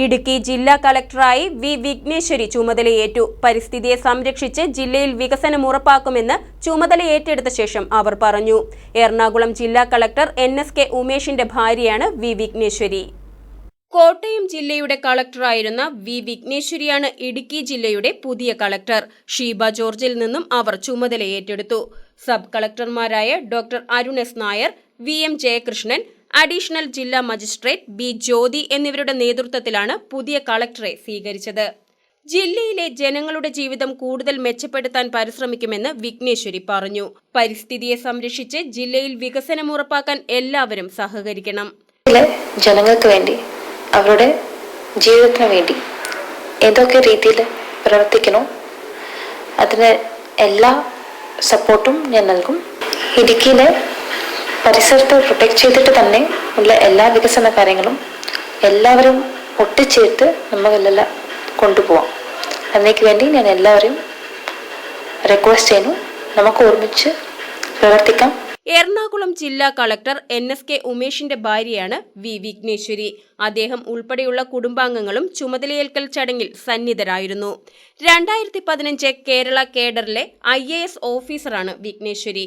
ഇടുക്കി ജില്ലാ കളക്ടറായി വി വിഘ്നേശ്വരി ചുമതലയേറ്റു. പരിസ്ഥിതിയെ സംരക്ഷിച്ച് ജില്ലയിൽ വികസനം ഉറപ്പാക്കുമെന്ന് ചുമതല ഏറ്റെടുത്ത ശേഷം അവർ പറഞ്ഞു. എറണാകുളം ജില്ലാ കളക്ടർ എൻ എസ് കെ ഉമേഷിന്റെ ഭാര്യയാണ് വി വിഘ്നേശ്വരി. കോട്ടയം ജില്ലയുടെ കളക്ടറായിരുന്ന വി വിഘ്നേശ്വരിയാണ് ഇടുക്കി ജില്ലയുടെ പുതിയ കളക്ടർ. ഷീബ ജോർജിൽ നിന്നും അവർ ചുമതല ഏറ്റെടുത്തു sub കളക്ടർമാരായ doctor Arun S Nair V M Jayakrishnan additional ജില്ലാ മജിസ്ട്രേറ്റ് ബി ജ്യോതി എന്നിവരുടെ നേതൃത്വത്തിലാണ് പുതിയ കളക്ടറെ സ്വീകരിച്ചത്. ജില്ലയിലെ ജനങ്ങളുടെ ജീവിതം കൂടുതൽ മെച്ചപ്പെടുത്താൻ പരിശ്രമിക്കുമെന്ന് വിഘ്നേശ്വരി പറഞ്ഞു. പരിസ്ഥിതിയെ സംരക്ഷിച്ച് ജില്ലയിൽ വികസനം ഉറപ്പാക്കാൻ എല്ലാവരും സഹകരിക്കണം. ജനങ്ങൾക്ക് വേണ്ടി അവരുടെ ജീവിതത്തിന് വേണ്ടി ഏതൊക്കെ രീതിയിൽ പ്രവർത്തിക്കണോ അതിന് എല്ലാ സപ്പോർട്ടും ഞാൻ നൽകും. ഇടുക്കിയിലെ പരിസരത്തെ പ്രൊട്ടക്ട് ചെയ്തിട്ട് തന്നെ ഉള്ള എല്ലാ വികസന കാര്യങ്ങളും എല്ലാവരും ഒട്ടിച്ചേർത്ത് നമ്മളെല്ലാം കൊണ്ടുപോവാം. അതിനേക്ക് വേണ്ടി ഞാൻ എല്ലാവരെയും റിക്വസ്റ്റ് ചെയ്യുന്നു. നമുക്ക് ഒരുമിച്ച് പ്രവർത്തിക്കാം. എറണാകുളം ജില്ലാ കളക്ടർ എൻ എസ് കെ ഉമേഷിന്റെ ഭാര്യയാണ് വി വിഘ്നേശ്വരി. അദ്ദേഹം ഉൾപ്പെടെയുള്ള കുടുംബാംഗങ്ങളും ചുമതലയേൽക്കൽ ചടങ്ങിൽ സന്നിധരായിരുന്നു. രണ്ടായിരത്തി പതിനഞ്ച് കേരള കേഡറിലെ ഐ എ എസ് ഓഫീസറാണ് Vighneshwari.